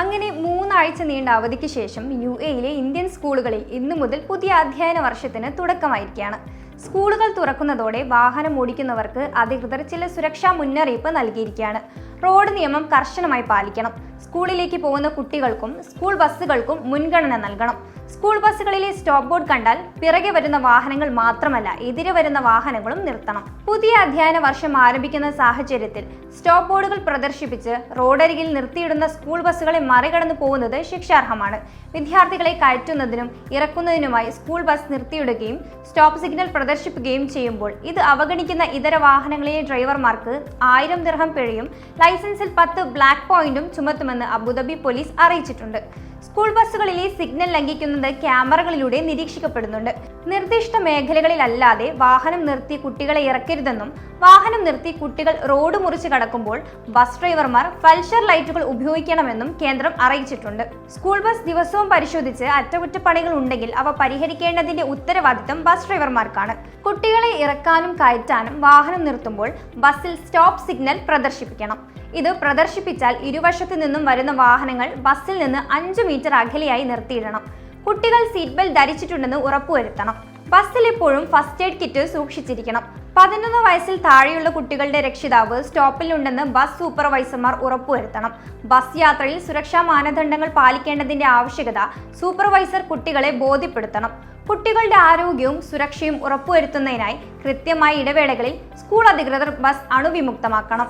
അങ്ങനെ മൂന്നാഴ്ച നീണ്ട അവധിക്ക് ശേഷം യു എയിലെ ഇന്ത്യൻ സ്കൂളുകളിൽ ഇന്നു മുതൽ പുതിയ അധ്യയന വർഷത്തിന് തുടക്കമായിരിക്കുകയാണ്. സ്കൂളുകൾ തുറക്കുന്നതോടെ വാഹനം ഓടിക്കുന്നവർക്ക് അധികൃതർ ചില സുരക്ഷാ മുന്നറിയിപ്പ് നൽകിയിരിക്കുകയാണ്. റോഡ് നിയമം കർശനമായി പാലിക്കണം. സ്കൂളിലേക്ക് പോകുന്ന കുട്ടികൾക്കും സ്കൂൾ ബസ്സുകൾക്കും മുൻഗണന നൽകണം. സ്കൂൾ ബസ്സുകളിലെ സ്റ്റോപ്പ് ബോർഡ് കണ്ടാൽ പിറകെ വരുന്ന വാഹനങ്ങൾ മാത്രമല്ല എതിരെ വരുന്ന വാഹനങ്ങളും നിർത്തണം. പുതിയ അധ്യയന വർഷം ആരംഭിക്കുന്ന സാഹചര്യത്തിൽ സ്റ്റോപ്പ് ബോർഡുകൾ പ്രദർശിപ്പിച്ച് റോഡരികിൽ നിർത്തിയിടുന്ന സ്കൂൾ ബസ്സുകളെ മറികടന്നു പോകുന്നത് ശിക്ഷാർഹമാണ്. വിദ്യാർത്ഥികളെ കയറ്റുന്നതിനും ഇറക്കുന്നതിനുമായി സ്കൂൾ ബസ് നിർത്തിയിടുകയും സ്റ്റോപ്പ് സിഗ്നൽ പ്രദർശിപ്പിക്കുകയും ചെയ്യുമ്പോൾ ഇത് അവഗണിക്കുന്ന ഇതര വാഹനങ്ങളിലെ ഡ്രൈവർമാർക്ക് ആയിരം ദിർഹം പിഴയും ലൈസൻസിൽ പത്ത് ബ്ലാക്ക് പോയിന്റും ചുമത്തുമെന്ന് അബുദാബി പോലീസ് അറിയിച്ചിട്ടുണ്ട്. സ്കൂൾ ബസ്സുകളിലെ സിഗ്നൽ ലംഘിക്കുന്നത് ക്യാമറകളിലൂടെ നിരീക്ഷിക്കപ്പെടുന്നുണ്ട്. നിർദ്ദിഷ്ട മേഖലകളിലല്ലാതെ വാഹനം നിർത്തി കുട്ടികളെ ഇറക്കരുതെന്നും വാഹനം നിർത്തി കുട്ടികൾ റോഡ് മുറിച്ച് കടക്കുമ്പോൾ ബസ് ഡ്രൈവർമാർ ഫൽഷർ ലൈറ്റുകൾ ഉപയോഗിക്കണമെന്നും കേന്ദ്രം അറിയിച്ചിട്ടുണ്ട്. സ്കൂൾ ബസ് ദിവസവും പരിശോധിച്ച് അറ്റകുറ്റപ്പണികൾ ഉണ്ടെങ്കിൽ അവ പരിഹരിക്കേണ്ടതിന്റെ ഉത്തരവാദിത്തം ബസ് ഡ്രൈവർമാർക്കാണ്. കുട്ടികളെ ഇറക്കാനും കയറ്റാനും വാഹനം നിർത്തുമ്പോൾ ബസ്സിൽ സ്റ്റോപ്പ് സിഗ്നൽ പ്രദർശിപ്പിക്കണം. ഇത് പ്രദർശിപ്പിച്ചാൽ ഇരുവശത്തു നിന്നും വരുന്ന വാഹനങ്ങൾ ബസ്സിൽ നിന്ന് അഞ്ച് മീറ്റർ അകലെയായി നിർത്തിയിടണം. കുട്ടികൾ സീറ്റ് ബെൽറ്റ് ധരിച്ചിട്ടുണ്ടെന്ന് ഉറപ്പുവരുത്തണം. ബസ്സിൽ എപ്പോഴും ഫസ്റ്റ് എയ്ഡ് കിറ്റ് സൂക്ഷിച്ചിരിക്കണം. പതിനൊന്ന് വയസ്സിൽ താഴെയുള്ള കുട്ടികളുടെ രക്ഷിതാവ് സ്റ്റോപ്പിലുണ്ടെന്ന് ബസ് സൂപ്പർവൈസർമാർ ഉറപ്പുവരുത്തണം. ബസ് യാത്രയിൽ സുരക്ഷാ മാനദണ്ഡങ്ങൾ പാലിക്കേണ്ടതിന്റെ ആവശ്യകത സൂപ്പർവൈസർ കുട്ടികളെ ബോധ്യപ്പെടുത്തണം. കുട്ടികളുടെ ആരോഗ്യവും സുരക്ഷയും ഉറപ്പുവരുത്തുന്നതിനായി കൃത്യമായ ഇടവേളകളിൽ സ്കൂൾ അധികൃതർ ബസ് അണുവിമുക്തമാക്കണം.